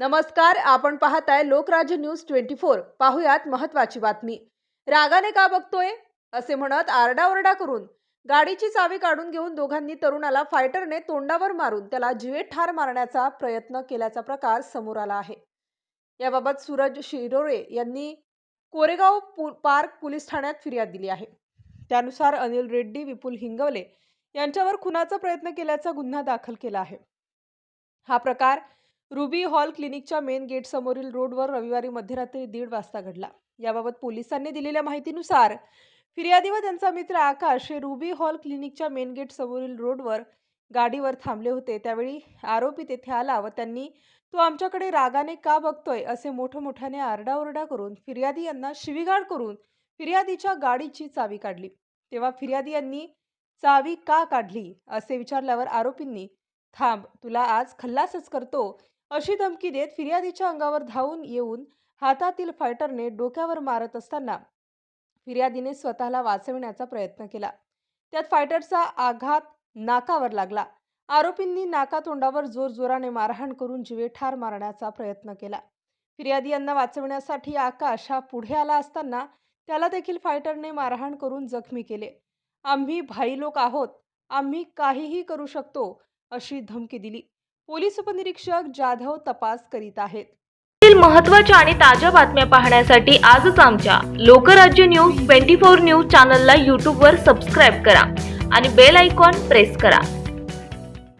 नमस्कार आपण पाहताय लोकराज्य न्यूज ट्वेंटी फोर. पाहुयात महत्वाची बातमी. रागाने का बघतोय? असे म्हणत आरडाओरडा करून गाडीची चावी काढून घेऊन दोघांनी तरुणाला फायटरने तोंडावर मारून त्याला जिवे ठार मारण्याचा प्रयत्न केल्याचा प्रकार समोर आला आहे. याबाबत सूरज शिरोरे यांनी कोरेगाव पु- पार्क पोलीस ठाण्यात फिर्याद दिली आहे. त्यानुसार अनिल रेड्डी विपुल हिंगवले यांच्यावर खुनाचा प्रयत्न केल्याचा गुन्हा दाखल केला आहे. हा प्रकार रुबी हॉल क्लिनिकच्या मेन गेट समोरील रोडवर रविवारी मध्यरात्री दीड वाजता घडला. याबाबत पोलिसांनी दिलेल्या माहितीनुसार फिर्यादी व त्यांचा मित्र आकाश हे रुबी हॉल क्लिनिकच्या मेन गेट समोरील रोडवर गाडीवर थांबले होते. त्यावेळी आरोपी तेथे आला व त्यांनी तो आमच्याकडे रागाने का बघतोय? असे मोठमोठ्याने आरडाओरडा करून फिर्यादी यांना शिवीगाळ करून फिर्यादीच्या गाडीची चावी काढली. तेव्हा फिर्यादी यांनी चावी का काढली? असे विचारल्यावर आरोपींनी थांब तुला आज खल्लासच करतो. अशी धमकी देत फिर्यादीच्या अंगावर धावून येऊन हातातील फायटरने डोक्यावर मारत असताना फिर्यादीने स्वतःला वाचविण्याचा प्रयत्न केला. त्यात फायटरचा आघात नाकावर लागला. आरोपींनी नाकातोंडावर जोरजोराने मारहाण करून जीवे ठार मारण्याचा प्रयत्न केला. फिर्यादी यांना वाचवण्यासाठी आकाश हा पुढे आला असताना त्याला देखील फायटरने मारहाण करून जखमी केले. आम्ही भाई लोक आहोत. आम्ही काहीही करू शकतो अशी धमकी दिली. पोलीस उपनिरीक्षक जाधव तपास करीत आहेत. महत्त्वाच्या महत्त्वाच्या आणि ताज्या बातम्या पाहण्यासाठी आजच आमच्या Lokrajya news twenty four news चॅनलला यूट्यूबवर सबस्क्राईब करा आणि बेल आयकॉन प्रेस करा.